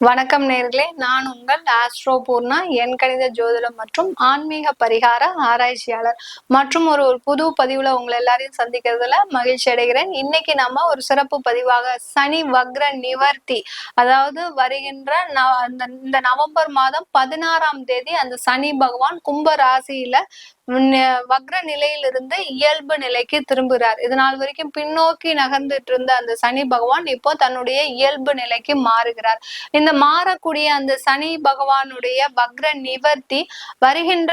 வணக்கம் நேர்களே. நான் உங்கள் ஆஸ்ட்ரோ பூர்ணா என் கணித ஜோதிடம் மற்றும் ஆன்மீக பரிகார ஆராய்ச்சியாளர். மற்றும் ஒரு ஒரு புது பதிவுல உங்களை எல்லாரையும் சந்திக்கிறதுல மகிழ்ச்சி அடைகிறேன். இன்னைக்கு நம்ம ஒரு சிறப்பு பதிவாக சனி வக்ர நிவர்த்தி. அதாவது வருகின்ற இந்த நவம்பர் மாதம் பதினாறாம் தேதி அந்த சனி பகவான் கும்ப ராசியில வக்ர நிலையிலிருந்து இயல்பு நிலைக்கு திரும்புகிறார். இது நாள் வரைக்கும் பின்னோக்கி நகர்ந்துட்டு இருந்த அந்த சனி பகவான் இப்போ தன்னுடைய இயல்பு நிலைக்கு மாறுகிறார். இந்த மாறக்கூடிய அந்த சனி பகவானுடைய வக்ர நிவர்த்தி வருகின்ற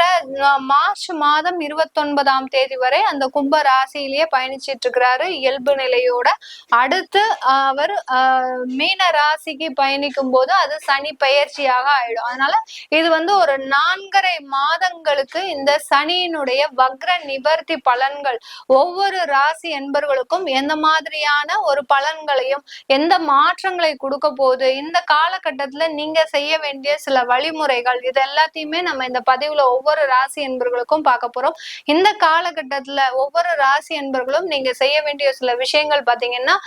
மார்ச் மாதம் இருபத்தொன்பதாம் தேதி வரை அந்த கும்ப ராசியிலேயே பயணிச்சிட்டு இருக்கிறாரு இயல்பு நிலையோட அடுத்து அவர் மீன ராசிக்கு பயணிக்கும் போது அது சனி பயிற்சியாக ஆயிடும். அதனால இது வந்து ஒரு நான்கரை மாதங்களுக்கு இந்த சனி சனியினுடைய வக்ர நிவர்த்தி பலன்கள். ஒவ்வொரு ராசி என்பவர்களுக்கும் எந்த மாதிரியான ஒரு பலன்களையும் எந்த மாற்றங்களை கொடுக்க போகுது இந்த காலகட்டத்துல நீங்க செய்ய வேண்டிய சில வழிமுறைகள் இது எல்லாத்தையுமே நம்ம இந்த பதிவுல ஒவ்வொரு ராசி என்பர்களுக்கும் பார்க்க போறோம். இந்த காலகட்டத்துல ஒவ்வொரு ராசி என்பர்களும் நீங்க செய்ய வேண்டிய சில விஷயங்கள் பாத்தீங்கன்னா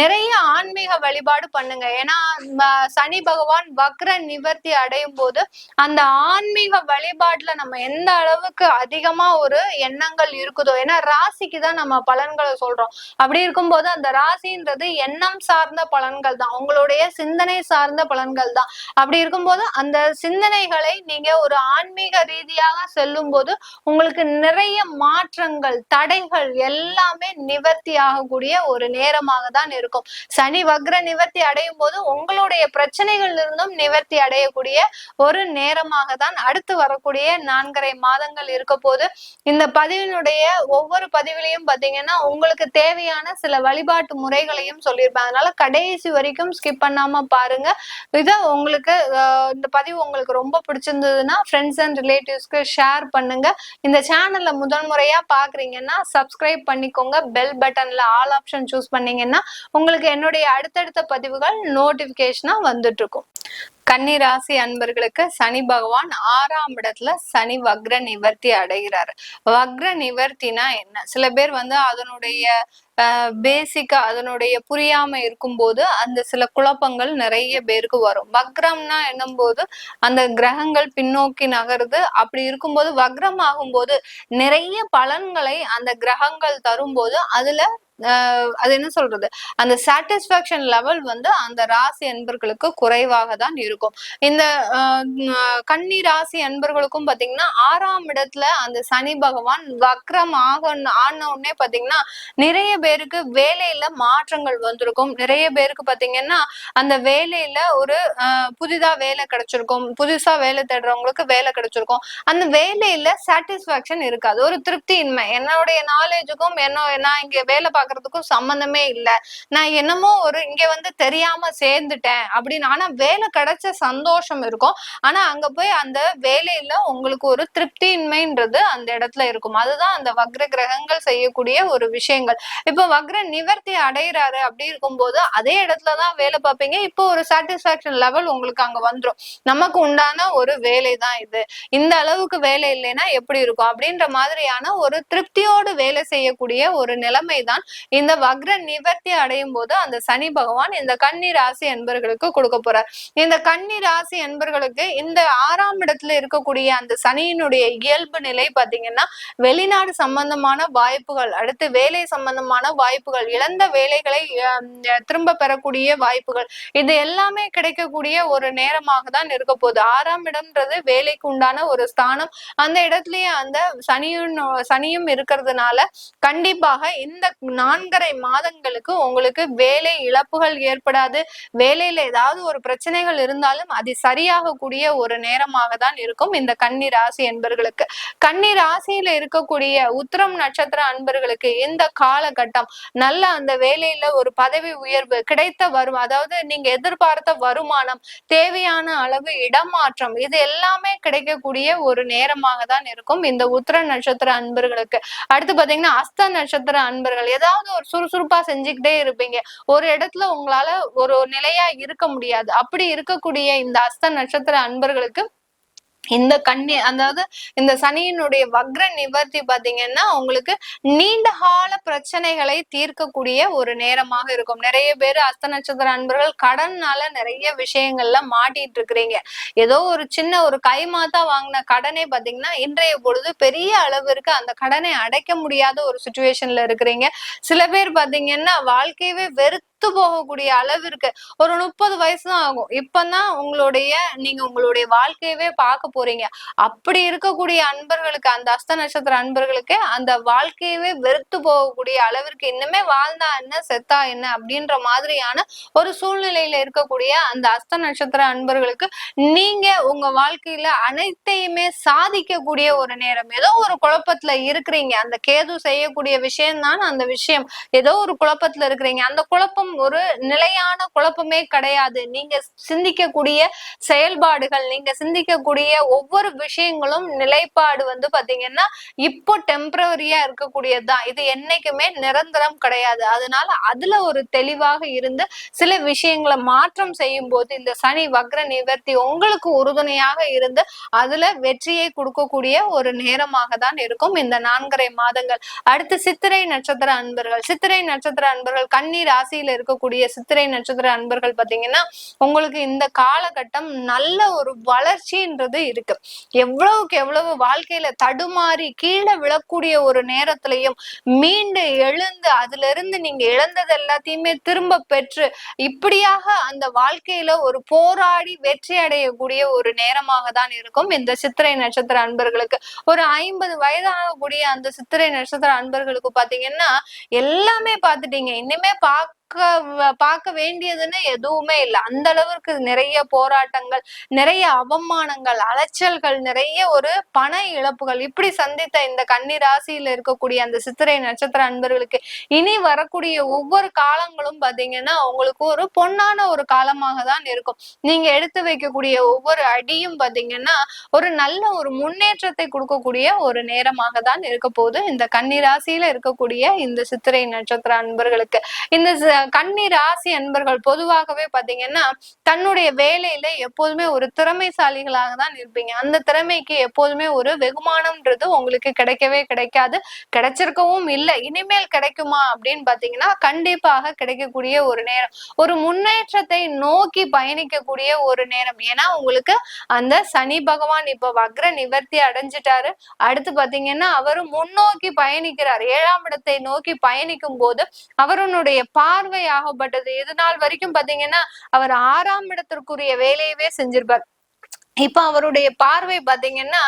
நிறைய ஆன்மீக வழிபாடு பண்ணுங்க. ஏன்னா சனி பகவான் வக்ர நிவர்த்தி அடையும் போது அந்த ஆன்மீக வழிபாட்டுல நம்ம எந்த அளவுக்கு அதிக அதிகமா ஒரு எண்ணங்கள் இருக்குதோ? ஏன்னா ராசிக்கு தான் நம்ம பலன்களை சொல்றோம். அப்படி இருக்கும்போது அந்த ராசின்றது எண்ணம் சார்ந்த பலன்கள் தான். உங்களுடைய சிந்தனை சார்ந்த பலன்கள் தான். அப்படி இருக்கும்போது அந்த சிந்தனைகளை நீங்க ஒரு ஆன்மீக ரீதியாக செல்லும் போது உங்களுக்கு நிறைய மாற்றங்கள் தடைகள் எல்லாமே நிவர்த்தி ஆகக்கூடிய ஒரு நேரமாக தான் இருக்கும். சனி வக்ர நிவர்த்தி அடையும் போது உங்களுடைய பிரச்சனைகள் இருந்தும் நிவர்த்தி அடையக்கூடிய ஒரு நேரமாக தான் அடுத்து வரக்கூடிய நான்கரை மாதங்கள் இருக்க போது போது இந்த பதிவினுடைய ஒவ்வொரு பதிவிலையும் பாத்தீங்கன்னா உங்களுக்கு தேவையான சில வழிபாட்டு முறைகளையும் சொல்லியிருப்பேன் அதனால கடைசி வரைக்கும் ஸ்கிப் பண்ணாம பாருங்க. இதை உங்களுக்கு இந்த பதிவு உங்களுக்கு ரொம்ப பிடிச்சிருந்ததுன்னா ஃப்ரெண்ட்ஸ் அண்ட் ரிலேட்டிவ்ஸ்க்கு ஷேர் பண்ணுங்க. இந்த சேனல்ல முதல் முறையா பாக்குறீங்கன்னா சப்ஸ்கிரைப் பண்ணிக்கோங்க. பெல் பட்டன்ல ஆல் ஆப்ஷன் சூஸ் பண்ணீங்கன்னா உங்களுக்கு என்னுடைய அடுத்தடுத்த பதிவுகள் நோட்டிபிகேஷனா வந்துட்டு இருக்கும் கன்னி ராசி அன்பர்களுக்கு சனி பகவான் ஆறாம் இடத்துல சனி வக்ர நிவர்த்தி அடைகிறார். வக்ர நிவர்த்தினா என்ன? சில பேர் வந்து அதனுடைய பேசிக்கா அதனுடைய புரியாம இருக்கும்போது அந்த சில குழப்பங்கள் நிறைய பேருக்கு வரும். வக்ரம்னா என்னும்போது அந்த கிரகங்கள் பின்னோக்கி நகருது. அப்படி இருக்கும்போது வக்ரம் ஆகும்போது நிறைய பலன்களை அந்த கிரகங்கள் தரும்போது அதுல அது என்ன சொல்றது? அந்த சாட்டிஸ்பாக்சன் லெவல் வந்து அந்த ராசி அன்பர்களுக்கு குறைவாக தான் இருக்கும். இந்த கன்னி ராசி அன்பர்களுக்கும் பாத்தீங்கன்னா ஆறாம் இடத்துல அந்த சனி பகவான் வக்ரம் ஆக ஆன உடனே பாத்தீங்கன்னா நிறைய பேருக்கு வேலையில மாற்றங்கள் வந்திருக்கும். நிறைய பேருக்கு பாத்தீங்கன்னா அந்த வேலையில ஒரு புதிதா வேலை கிடைச்சிருக்கும். புதுசா வேலை தேடுறவங்களுக்கு வேலை கிடைச்சிருக்கும். அந்த வேலையில சாட்டிஸ்பாக்சன் இருக்காது. ஒரு திருப்தியின்மை. என்னுடைய நாலேஜுக்கும் என்ன நான் இங்க வேலை பாக்குறதுக்கும் சம்மந்தமே இல்லை. நான் என்னமோ ஒரு இங்க வந்து தெரியாம சேர்ந்துட்டேன் அப்படின்னு ஆனா வேலை கிடைச்ச சந்தோஷம் இருக்கும். ஆனா அங்க போய் அந்த வேலையில உங்களுக்கு ஒரு திருப்தியின்மைன்றது அந்த இடத்துல இருக்கும். அதுதான் அந்த வக்ர கிரகங்கள் செய்யக்கூடிய ஒரு விஷயங்கள். இப்ப வக்ர நிவர்த்தி அடைகிறாரு அப்படி இருக்கும்போது அதே இடத்துலதான் வேலை பார்ப்பீங்க. இப்போ ஒரு சாட்டிஸ்பாக்சன் லெவல் உங்களுக்கு அங்க வந்துடும் நமக்கு உண்டான ஒரு வேலை தான் இது. இந்த அளவுக்கு வேலை இல்லைன்னா எப்படி இருக்கும்? அப்படின்ற மாதிரியான ஒரு திருப்தியோடு வேலை செய்யக்கூடிய ஒரு நிலைமை தான் இந்த வக்ர நிவர்த்தி அடையும் போது அந்த சனி பகவான் இந்த கன்னி ராசி என்பர்களுக்கு கொடுக்க போறார். இந்த கன்னி ராசி என்பர்களுக்கு இந்த ஆறாம் இடத்துல இருக்கக்கூடிய அந்த சனியினுடைய இயல்பு நிலை பாத்தீங்கன்னா வெளிநாடு சம்பந்தமான வாய்ப்புகள் அடுத்து வேலை சம்பந்தமான வாய்ப்புகள் இழந்த வேலைகளை திரும்ப பெறக்கூடிய வாய்ப்புகள் இது எல்லாமே கிடைக்கக்கூடிய ஒரு நேரமாக தான் இருக்க போகுது. ஆறாம் இடம்ன்றது வேலைக்கு உண்டான ஒரு ஸ்தானம். அந்த இடத்துலயே அந்த சனியும் சனியும் இருக்கிறதுனால கண்டிப்பாக இந்த நான்கரை மாதங்களுக்கு உங்களுக்கு வேலை இழப்புகள் ஏற்படாது. வேலையில ஏதாவது ஒரு பிரச்சனைகள் இருந்தாலும் அது சரியாகக்கூடிய ஒரு நேரமாக தான் இருக்கும் இந்த கன்னி ராசி என்பர்களுக்கு. கன்னி ராசியில இருக்கக்கூடிய உத்திரம் நட்சத்திர அன்பர்களுக்கு இந்த காலகட்டம் நல்ல அந்த வேலையில ஒரு பதவி உயர்வு கிடைத்த வரும் அதாவது நீங்க எதிர்பார்த்த வருமானம் தேவையான அளவு இடமாற்றம் இது எல்லாமே கிடைக்கக்கூடிய ஒரு நேரமாக தான் இருக்கும் இந்த உத்திர நட்சத்திர அன்பர்களுக்கு. அடுத்து பாத்தீங்கன்னா அஸ்த நட்சத்திர அன்பர்கள் ஏதாவது ஒரு சுறுசுறுப்பா செஞ்சுக்கிட்டே இருப்பீங்க. ஒரு இடத்துல உங்களால ஒரு நிலையா இருக்க முடியாது. அப்படி இருக்கக்கூடிய இந்த அஸ்த நட்சத்திர அன்பர்களுக்கு இந்த கண்ணி அதாவது இந்த சனியினுடைய வக்ர நிவர்த்தி பாத்தீங்கன்னா உங்களுக்கு நீண்ட கால பிரச்சனைகளை தீர்க்கக்கூடிய ஒரு நேரமாக இருக்கும். நிறைய பேர் அஸ்த நட்சத்திர அன்பர்கள் கடன்னால நிறைய விஷயங்கள்ல மாட்டிட்டு இருக்கிறீங்க. ஏதோ ஒரு சின்ன ஒரு கைமாத்தா வாங்கின கடனே பாத்தீங்கன்னா இன்றைய பொழுது பெரிய அளவிற்கு அந்த கடனை அடைக்க முடியாத ஒரு சுச்சுவேஷன்ல இருக்கிறீங்க. சில பேர் பாத்தீங்கன்னா வாழ்க்கையவே வெறுத்து போகக்கூடிய அளவிற்கு ஒரு முப்பது வயசு தான் ஆகும். இப்பதான் உங்களுடைய நீங்க உங்களுடைய வாழ்க்கையவே பார்க்க போறீங்க. அப்படி இருக்கக்கூடிய அன்பர்களுக்கு அந்த அஸ்த நட்சத்திர அன்பர்களுக்கு அந்த வாழ்க்கையவே வெறுத்து போகக்கூடிய அளவிற்கு இன்னுமே வாழ்ந்தா என்ன செத்தா என்ன அப்படின்ற மாதிரியான ஒரு சூழ்நிலையில இருக்கக்கூடிய அந்த அஸ்த நட்சத்திர அன்பர்களுக்கு நீங்க உங்க வாழ்க்கையில அனைத்தையுமே சாதிக்கக்கூடிய ஒரு நேரம். ஏதோ ஒரு குழப்பத்துல இருக்கிறீங்க. அந்த கேது செய்யக்கூடிய விஷயம் தான் அந்த விஷயம். ஏதோ ஒரு குழப்பத்துல இருக்கிறீங்க. அந்த குழப்பம் ஒரு நிலையான குழப்பமே கிடையாது. நீங்க சிந்திக்கக்கூடிய செயல்பாடுகள் நீங்க சிந்திக்கக்கூடிய ஒவ்வொரு விஷயங்களும் நிலைப்பாடு வந்து பாத்தீங்கன்னா இப்போ டெம்பரவரியா இருக்கக்கூடியதுதான். இது என்னைக்குமே நிரந்தரம் கிடையாது. அதனால அதுல ஒரு தெளிவாக இருந்து சில விஷயங்களை மாற்றம் செய்யும் போது இந்த சனி வக்ர நிவர்த்தி உங்களுக்கு உறுதுணையாக இருந்து அதுல வெற்றியை கொடுக்கக்கூடிய ஒரு நேரமாக தான் இருக்கும் இந்த நான்கரை மாதங்கள். அடுத்து சித்திரை நட்சத்திர அன்பர்கள். சித்திரை நட்சத்திர அன்பர்கள் கன்னி ராசியில இருக்கக்கூடிய சித்திரை நட்சத்திர அன்பர்கள் பாத்தீங்கன்னா உங்களுக்கு இந்த காலகட்டம் நல்ல ஒரு வளர்ச்சின்றது இருக்கு. எவ்வளவுக்கு எவ்வளவு வாழ்க்கையில தடுமாறி கீழே விழக்கூடிய ஒரு நேரத்திலையும் மீண்டு எழுந்து அதுல இருந்து நீங்க இழந்தது எல்லாத்தையுமே திரும்ப பெற்று இப்படியாக அந்த வாழ்க்கையில ஒரு போராடி வெற்றி அடையக்கூடிய ஒரு நேரமாக தான் இருக்கும் இந்த சித்திரை நட்சத்திர அன்பர்களுக்கு. ஒரு ஐம்பது வயதாகக்கூடிய அந்த சித்திரை நட்சத்திர அன்பர்களுக்கு பாத்தீங்கன்னா எல்லாமே பார்த்துட்டீங்க இனிமே பார்க்க பார்க்க வேண்டியதுன்னு எதுவுமே இல்லை. அந்த அளவுக்கு நிறைய போராட்டங்கள் நிறைய அவமானங்கள் அலைச்சல்கள் நிறைய ஒரு பண இழப்புகள் இப்படி சந்தித்த இந்த கன்னி ராசியில இருக்கக்கூடிய அந்த சித்திரை நட்சத்திர அன்பர்களுக்கு இனி வரக்கூடிய ஒவ்வொரு காலங்களும் பாத்தீங்கன்னா அவங்களுக்கு ஒரு பொன்னான ஒரு காலமாக தான் இருக்கும். நீங்க எடுத்து வைக்கக்கூடிய ஒவ்வொரு அடியும் பாத்தீங்கன்னா ஒரு நல்ல ஒரு முன்னேற்றத்தை கொடுக்கக்கூடிய ஒரு நேரமாக தான் இருக்க போகுது. இந்த கன்னி ராசியில இருக்கக்கூடிய இந்த சித்திரை நட்சத்திர அன்பர்களுக்கு. இந்த கன்னி ராசி அன்பர்கள் பொதுவாகவே பாத்தீங்கன்னா தன்னுடைய வேலையில எப்போதுமே ஒரு திறமைசாலிகளாக தான் இருப்பீங்க. அந்த திறமைக்கு எப்போதுமே ஒரு வெகுமானம்ன்றது உங்களுக்கு கிடைக்கவே கிடைக்காது. கிடைச்சிருக்கவும் இல்லை. இனிமேல் கிடைக்குமா அப்படின்னு பாத்தீங்கன்னா கண்டிப்பாக கிடைக்கக்கூடிய ஒரு நேரம். ஒரு முன்னேற்றத்தை நோக்கி பயணிக்கக்கூடிய ஒரு நேரம். ஏன்னா உங்களுக்கு அந்த சனி பகவான் இப்ப வக்ர நிவர்த்தி அடைஞ்சிட்டாரு. அடுத்து பாத்தீங்கன்னா அவரும் முன்னோக்கி பயணிக்கிறார். ஏழாம் இடத்தை நோக்கி பயணிக்கும் போது அவருடைய பார்வை ஆகப்பட்டது இது நாள் வரைக்கும் பாத்தீங்கன்னா அவர் ஆறாம் இடத்திற்குரிய வேலையவே செஞ்சிருப்பார். இப்ப அவருடைய பார்வை பாத்தீங்கன்னா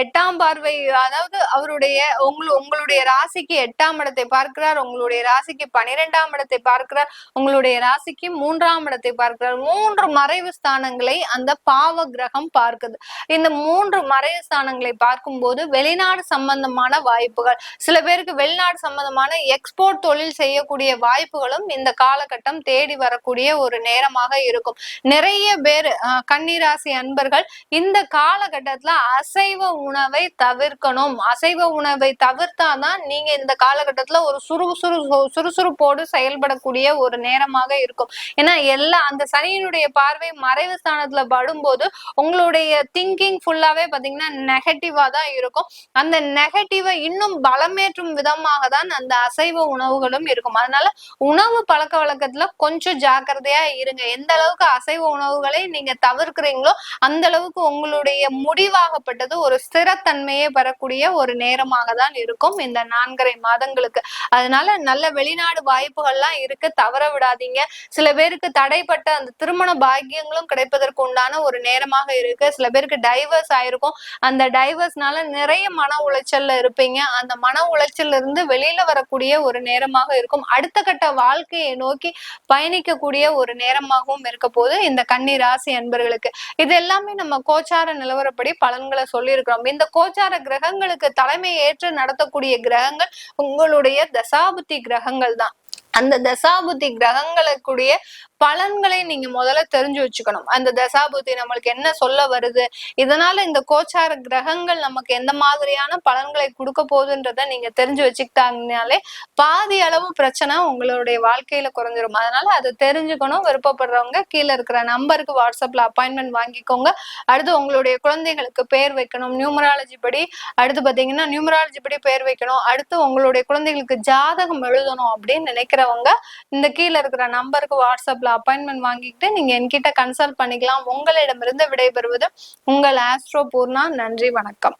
எட்டாம் பார்வை அதாவது அவருடைய உங்களு உங்களுடைய ராசிக்கு எட்டாம் இடத்தை பார்க்கிறார் உங்களுடைய ராசிக்கு பனிரெண்டாம் இடத்தை பார்க்கிறார் உங்களுடைய ராசிக்கு மூன்றாம் இடத்தை பார்க்கிறார். மூன்று மறைவு ஸ்தானங்களை அந்த பாவ கிரகம் பார்க்குது. இந்த மூன்று மறைவு ஸ்தானங்களை பார்க்கும்போது வெளிநாடு சம்பந்தமான வாய்ப்புகள் சில பேருக்கு வெளிநாடு சம்பந்தமான எக்ஸ்போர்ட் தொழில் செய்யக்கூடிய வாய்ப்புகளும் இந்த காலகட்டம் தேடி வரக்கூடிய ஒரு நேரமாக இருக்கும். நிறைய பேர் கன்னிராசி அன்பர்கள் இந்த காலகட்டத்துல அசைவ உணவை தவிர்க்கணும். அசைவ உணவை தவிர்த்தாதான் நீங்க இந்த காலகட்டத்துல ஒரு சுறுசுறு சுறுசுறுப்போடு செயல்படக்கூடிய ஒரு நேரமாக இருக்கும். ஏன்னா எல்லா அந்த சனியினுடைய பார்வை மறைவு ஸ்தானத்துல படும்போது உங்களுடைய திங்கிங் ஃபுல்லாவே பாத்தீங்கன்னா நெகட்டிவா தான் இருக்கும். அந்த நெகட்டிவை இன்னும் பலமேற்றும் விதமாக தான் அந்த அசைவ உணவுகளும் இருக்கும். அதனால உணவு பழக்க வழக்கத்துல கொஞ்சம் ஜாக்கிரதையா இருங்க. எந்த அளவுக்கு அசைவ உணவுகளை நீங்க தவிர்க்கிறீங்களோ அந்த அளவுக்கு உங்களுடைய முடிவாகப்பட்டது ஒரு ஸ்திரத்தன்மையை பெறக்கூடிய ஒரு நேரமாக தான் இருக்கும் இந்த நான்கரை மாதங்களுக்கு. அதனால நல்ல வெளிநாடு வாய்ப்புகள்லாம் இருக்கு தவற விடாதீங்க. சில பேருக்கு தடைப்பட்ட அந்த திருமண பாக்கியங்களும் கிடைப்பதற்கு உண்டான ஒரு நேரமாக இருக்கு. சில பேருக்கு டைவர்ஸ் ஆயிருக்கும். அந்த டைவர்ஸ்னால நிறைய மன உளைச்சல்ல இருப்பீங்க. அந்த மன உளைச்சல் இருந்து வெளியில வரக்கூடிய ஒரு நேரமாக இருக்கும். அடுத்த கட்ட வாழ்க்கையை நோக்கி பயணிக்கக்கூடிய ஒரு நேரமாகவும் இருக்க போது இந்த கன்னி ராசி அன்பர்களுக்கு. இது எல்லாமே நம்ம கோச்சார நிலவரப்படி பலன்களை சொல்லியிருக்கிறோம். இந்த கோச்சார கிரகங்களுக்கு தலைமை ஏற்று நடத்தக்கூடிய கிரகங்கள் உங்களுடைய தசாபுத்தி கிரகங்கள் தான் அந்த தசாபுத்தி கிரகங்களுக்குடைய பலன்களை நீங்க முதல்ல தெரிஞ்சு வச்சுக்கணும். அந்த தசாபுத்தி நம்மளுக்கு என்ன சொல்ல வருது? இதனால இந்த கோச்சார கிரகங்கள் நமக்கு எந்த மாதிரியான பலன்களை கொடுக்க போகுதுன்றத நீங்க தெரிஞ்சு வச்சுக்கிட்டாங்கனாலே பாதி அளவு பிரச்சனை உங்களுடைய வாழ்க்கையில குறைஞ்சிரும். அதனால அதை தெரிஞ்சுக்கணும் விருப்பப்படுறவங்க கீழே இருக்கிற நம்பருக்கு வாட்ஸ்அப்ல அப்பாயின்மெண்ட் வாங்கிக்கோங்க. அடுத்து உங்களுடைய குழந்தைகளுக்கு பேர் வைக்கணும். நியூமராலஜி படி அடுத்து பாத்தீங்கன்னா நியூமராலஜி படி பேர் வைக்கணும். அடுத்து உங்களுடைய குழந்தைகளுக்கு ஜாதகம் எழுதணும் அப்படின்னு இருக்கிறவங்க இந்த கீழே இருக்கிற நம்பருக்கு வாட்ஸ்அப்ல அப்பாயின்மெண்ட் வாங்கிக்கிட்டு நீங்க என்கிட்ட கன்சல்ட் பண்ணிக்கலாம். உங்களிடமிருந்து விடைபெறுவது உங்கள் ஆஸ்ட்ரோ பூர்ணா நன்றி வணக்கம்.